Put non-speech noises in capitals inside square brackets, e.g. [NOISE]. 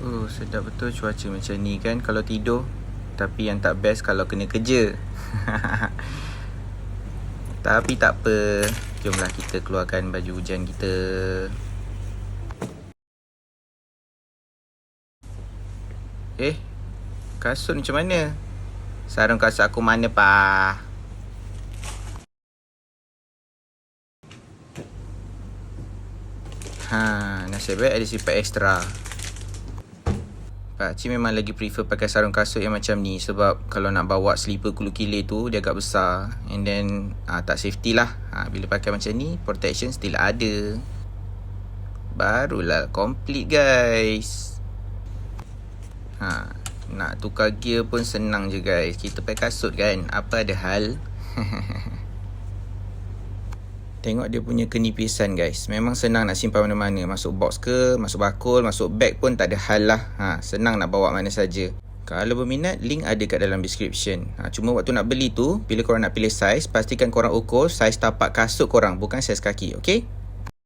Oh, sedap betul cuaca macam ni kan kalau tidur. Tapi yang tak best kalau kena kerja. [LAUGHS] Tapi tak apa. Jomlah kita keluarkan baju hujan kita. Eh, kasut macam mana? Sarung kasut aku mana, pa? Ha, nasib baik ada sifat ekstra. Pak Cik memang lagi prefer pakai sarung kasut yang macam ni sebab kalau nak bawa slipper kulu kilir tu dia agak besar and then ah, tak safety lah. Ha, bila pakai macam ni protection still ada. Barulah complete guys. Ha, nak tukar gear pun senang je guys. Kita pakai kasut kan. Apa ada hal? [LAUGHS] Tengok dia punya kenipisan guys. Memang senang nak simpan mana-mana. Masuk box ke, masuk bakul, masuk bag pun tak ada hal lah. Ha, senang nak bawa mana saja. Kalau berminat, link ada kat dalam description. Ha, cuma waktu nak beli tu, bila korang nak pilih saiz, pastikan korang ukur saiz tapak kasut korang, bukan saiz kaki. Okay?